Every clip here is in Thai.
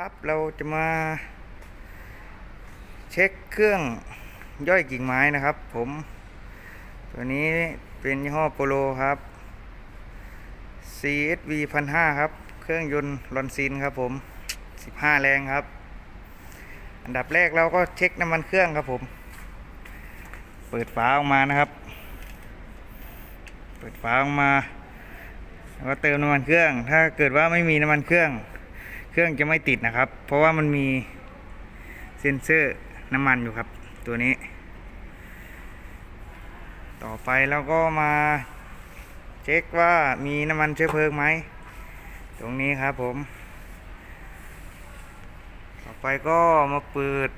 ครับเราจะมาเช็คเครื่องย่อยกิ่งไม้นะครับผมตัวนี้เป็นยี่ห้อโปโลครับ CSV 1005ครับ เครื่องยนต์ลอนซินครับผม 15 แรงครับ อันดับแรกเราก็เช็คน้ำมันเครื่องครับผม เปิดฝาออกมานะครับ เปิดฝาออกมา แล้วก็เติมน้ำมันเครื่อง ถ้าเกิดว่าไม่มีน้ำมันเครื่อง เครื่องจะไม่ติดนะครับ เพราะว่ามันมีเซ็นเซอร์น้ำมันอยู่ครับ ตัวนี้ ต่อไปเราก็มาเช็คว่ามีน้ำมันเชื้อเพลิงไหม ตรงนี้ครับผม ต่อไปก็มาเปิด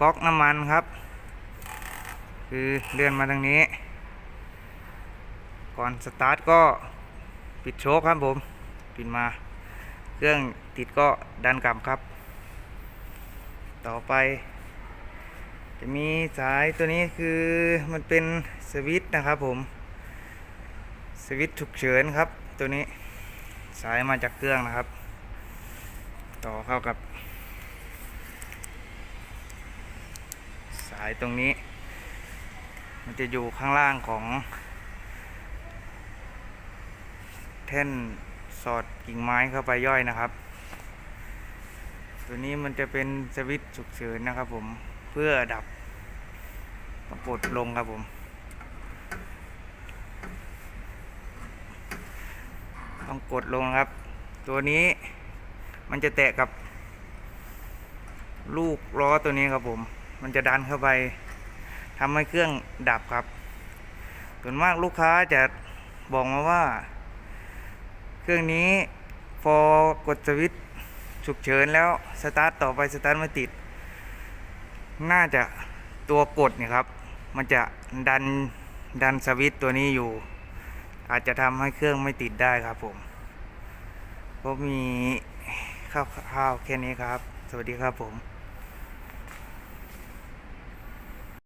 ก๊อกน้ำมันครับ คือเลื่อนมาทางนี้ ก่อนสตาร์ทก็ปิดโชคครับผม ปิดมา เครื่องติดก็ดันกลับครับ ต่อไป จะมีสายตัวนี้คือมันเป็นสวิตช์นะครับผม สวิตช์ฉุกเฉินครับ ตัวนี้สายมาจากเครื่องนะครับ ต่อเข้ากับ สายตรงนี้ มันจะอยู่ข้างล่างของ แท่น สอดกิ่งไม้เข้าไปย่อยนะครับ ตัวนี้มันจะเป็นสวิตช์ฉุกเฉินนะครับ ผมเพื่อดับต้องกดลงครับผม ต้องกดลงครับ ตัวนี้มันจะแตะกับ ลูกล้อตัวนี้ครับผม มันจะดันเข้าไปทำให้เครื่องดับครับส่วนมากลูกค้าจะบอกมาว่า เครื่องนี้พอกดสวิตช์ฉุกเฉินแล้วสตาร์ทต่อไปสตาร์ทไม่ติด น่าจะตัวกดเนี่ยครับ มันจะดันดันสวิตตัวนี้อยู่ อาจจะทำให้เครื่องไม่ติดได้ครับผมก็มีคร่าวๆแค่นี้ครับ สวัสดีครับผม